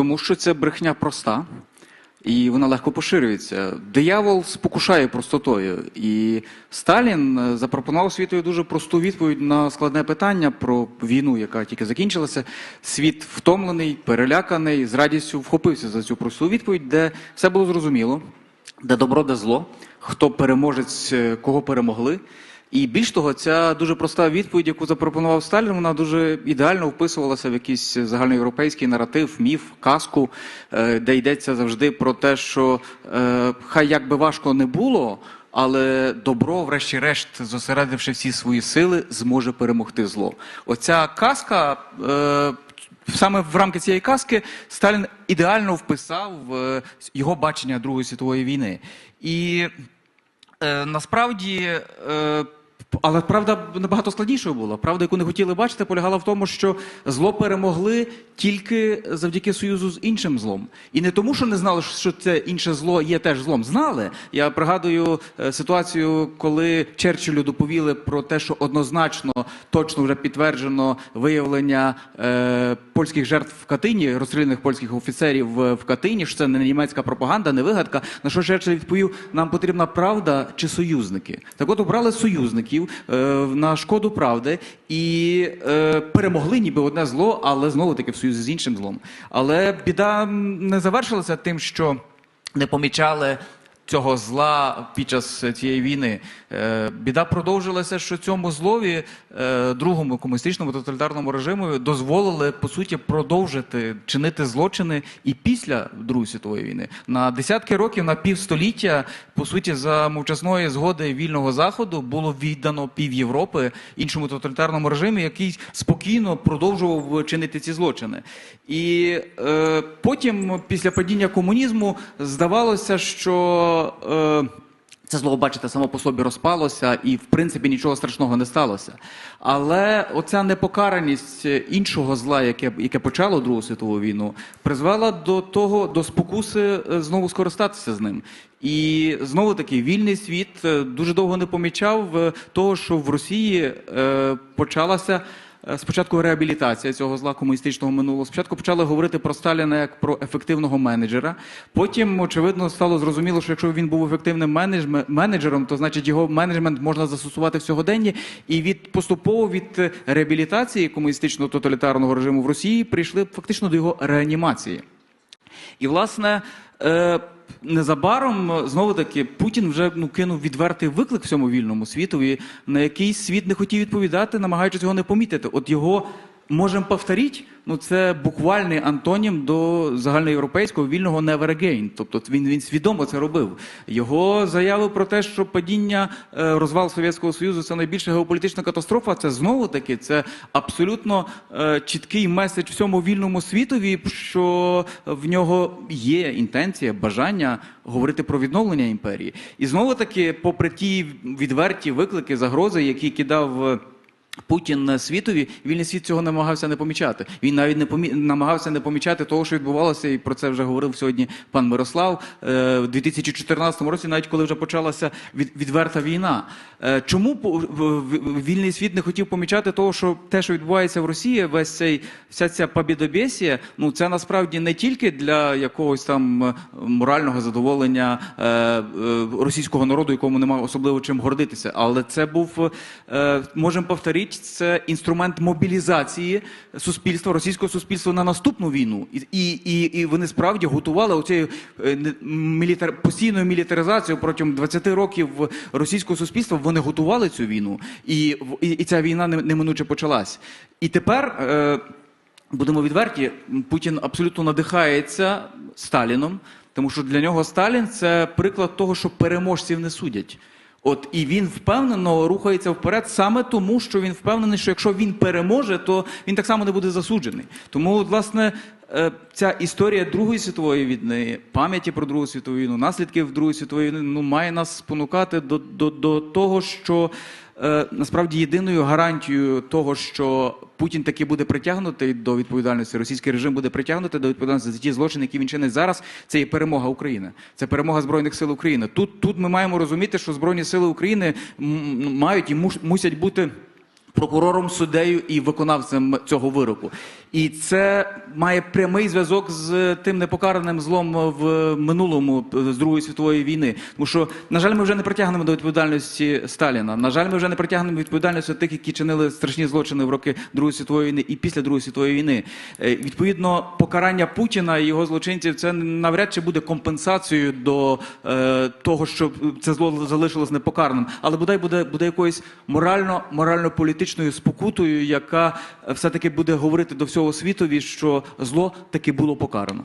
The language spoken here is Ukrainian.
Тому що це брехня проста. І вона легко поширюється. Диявол спокушає простотою. І Сталін е, запропонував світові дуже просту відповідь на складне питання про війну, яка тільки закінчилася. Світ втомлений, переляканий, з радістю вхопився за цю просту відповідь, де все було зрозуміло, де добро, де зло, хто переможець, е, кого перемогли. І більш того, ця дуже проста відповідь, яку запропонував Сталін, вона дуже ідеально вписувалася в якийсь загальноєвропейський наратив, міф, казку, е, де йдеться завжди про те, що е, хай як би важко не було, але добро, врешті-решт, зосередивши всі свої сили, зможе перемогти зло. Оця казка. Е, Саме в рамки цієї казки Сталін ідеально вписав його бачення Другої світової війни. І Е, насправді, е, але правда набагато складнішою була. Правда, яку не хотіли бачити, полягала в тому, що зло перемогли тільки завдяки союзу з іншим злом. І не тому, що не знали, що це інше зло є теж злом. Знали. Я пригадую е, ситуацію, коли Черчиллю доповіли про те, що однозначно точно вже підтверджено виявлення е, польських жертв в Катині, розстріляних польських офіцерів в, Катині, що це не німецька пропаганда, не вигадка. На що Черчилль відповів: нам потрібна правда чи союзники. Так от обрали союзників е, на шкоду правди і е, перемогли ніби одне зло, але знову таки в союзі з іншим злом. Але біда не завершилася тим, що не помічали. Цього зла під час цієї війни Е, біда продовжилася, що цьому злові е, другому комуністичному тоталітарному режиму дозволили по суті продовжити чинити злочини і після Другої світової війни на десятки років, на півстоліття, по суті, за мовчасної згоди вільного заходу було віддано пів Європи іншому тоталітарному режимі, який спокійно продовжував чинити ці злочини. І е, потім, після падіння комунізму, здавалося, що. Е, це зло, бачите, само по собі розпалося, і в принципі нічого страшного не сталося. Але оця непокараність іншого зла, яке яке почало Другу світову війну, призвела до того, до спокуси е, знову скористатися з ним. І знову таки вільний світ е, дуже довго не помічав того, що в Росії почалася. Е, Спочатку реабілітація цього зла комуністичного минулого. Спочатку почали говорити про Сталіна як про ефективного менеджера. Потім, очевидно, стало зрозуміло, що якщо він був ефективним менеджером, то значить його менеджмент можна застосувати в сьогоденні. І від поступово від е, реабілітації комуністичного тоталітарного режиму в Росії прийшли фактично до його реанімації. І, власне, е, незабаром е, знову таки Путін вже ну, кинув відвертий виклик всьому вільному світу, і на який світ не хотів відповідати, намагаючись його не помітити. От його можемо повторити, ну це буквальний антонім до загальноєвропейського вільного never again. Тобто він, він свідомо це робив. Його заяви про те, що падіння е, розвал Совєтського Союзу це найбільша геополітична катастрофа. Це знову таки це абсолютно е, чіткий меседж всьому вільному світові, що в нього є інтенція, бажання говорити про відновлення імперії. І знову таки, попри ті відверті виклики, загрози, які кидав. Путін світові, вільний світ цього намагався не помічати. Він навіть не помі... намагався не помічати того, що відбувалося, і про це вже говорив сьогодні пан Мирослав е, в 2014 році, навіть коли вже почалася від... відверта війна. Е, Чому вільний світ не хотів помічати того, що те, що відбувається в Росії, весь цей вся ця побідобєсія, ну це насправді не тільки для якогось там е, морального задоволення е, е, російського народу, якому немає особливо чим гордитися, але це був е, можемо повторити, це інструмент мобілізації суспільства, російського суспільства на наступну війну. І, і, і, і вони справді готували оцею е, мілітар, постійною мілітаризацією протягом 20 років російського суспільства. Вони готували цю війну, і, і, і ця війна неминуче почалась. І тепер. Е, Будемо відверті, Путін абсолютно надихається Сталіном, тому що для нього Сталін це приклад того, що переможців не судять. От і він впевнено рухається вперед саме тому, що він впевнений, що якщо він переможе, то він так само не буде засуджений. Тому, власне, е, ця історія Другої світової війни, пам'яті про Другу світову війну, наслідків Другої світової війни, ну має нас спонукати до, до, до того, що насправді єдиною гарантією того, що Путін таки буде притягнутий до відповідальності, російський режим буде притягнутий до відповідальності за ті злочини, які він чинить зараз. Це є перемога України. Це перемога збройних сил України. Тут, тут ми маємо розуміти, що збройні сили України мають і мусять бути. Прокурором, суддею і виконавцем цього вироку. І це має прямий зв'язок з тим непокараним злом в минулому з Другої світової війни. Тому що, на жаль, ми вже не притягнемо до відповідальності Сталіна. На жаль, ми вже не притягнемо відповідальності тих, які чинили страшні злочини в роки Другої світової війни і після Другої світової війни. Е, Відповідно, покарання Путіна і його злочинців це навряд чи буде компенсацією до е, того, що це зло залишилось непокараним, але бодай буде, буде якоюсь морально, морально-політичною спокутою, яка е, все-таки буде говорити до всього світові, що зло таки було покарано.